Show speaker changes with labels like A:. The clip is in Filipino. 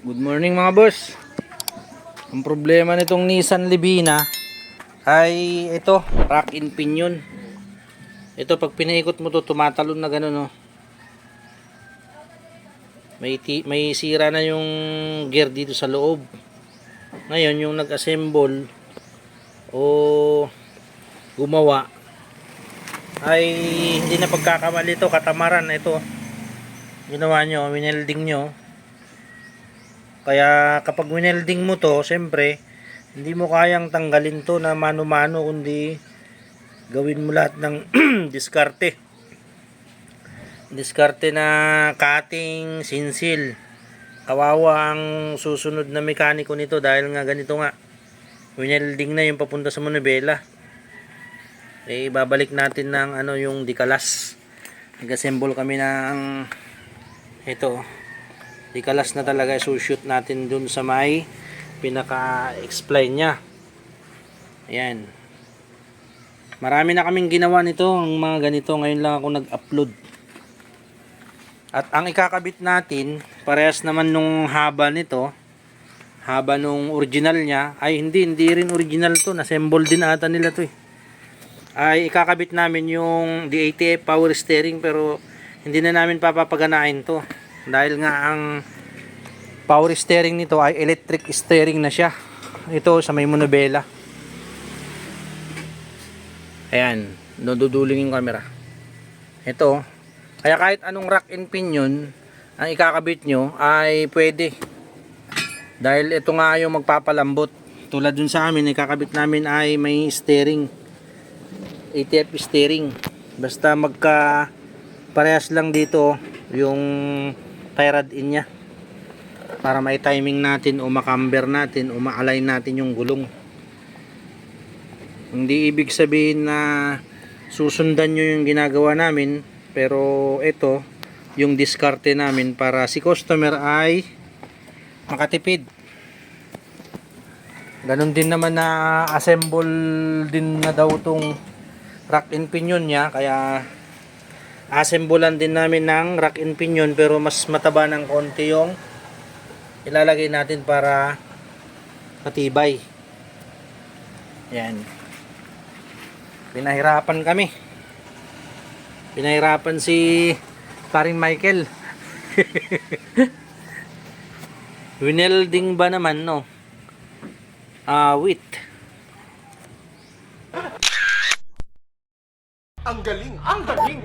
A: Good morning mga boss. Ang problema nitong Nissan Livina ay ito, rack in pinion. Ito pag pinaikot mo to tumatalon na gano'n oh. May may sira na yung gear dito sa loob. Ngayon yung nag-assemble o gumawa ay hindi na pagkakamali ito, katamaran ito. Ginawa nyo, winelding nyo. Kaya kapag winelding mo to, siyempre, hindi mo kayang tanggalin to na mano-mano kundi gawin mo lahat ng diskarte. Diskarte na cutting, sinsil. Kawawa ang susunod na mekaniko nito dahil nga ganito nga. Winelding na yung papunta sa Monobela. Eh, babalik natin ng ano yung dikalas. Nag-assemble kami ng ito. Dikalas na talaga shoot natin dun sa may pinaka-explain niya. Ayan. Marami na kaming ginawa nito, ang mga ganito. Ngayon lang ako nag-upload. At ang ikakabit natin, parehas naman nung haba nito, haba nung original niya, ay hindi, hindi rin original to. Nassemble din ata nila to eh. Ay ikakabit namin yung D80F power steering pero hindi na namin papapaganain to. Dahil nga ang power steering nito ay electric steering na siya. Ito sa may monobela. Ayan, naduduling yung camera. Ito, kaya kahit anong rack and pinion ang ikakabit nyo ay pwede. Dahil ito nga yung magpapalambot. Tulad dun sa amin, ikakabit namin ay may steering. ATF steering. Basta magka parehas lang dito yung tie in niya. Para may timing natin o makamber natin o ma-align natin yung gulong. Hindi ibig sabihin na susundan nyo yung ginagawa namin pero ito yung diskarte namin para si customer ay makatipid ganun din naman na assemble din na daw tong rack and pinion niya kaya assemblean din namin ng rack and pinion pero mas mataba ng konti yung ilalagay natin para matibay. Yan pinahirapan kami. Pinahirapan si paring Michael. Winelding ba naman no? Ah wait
B: Ang galing. Ang galing.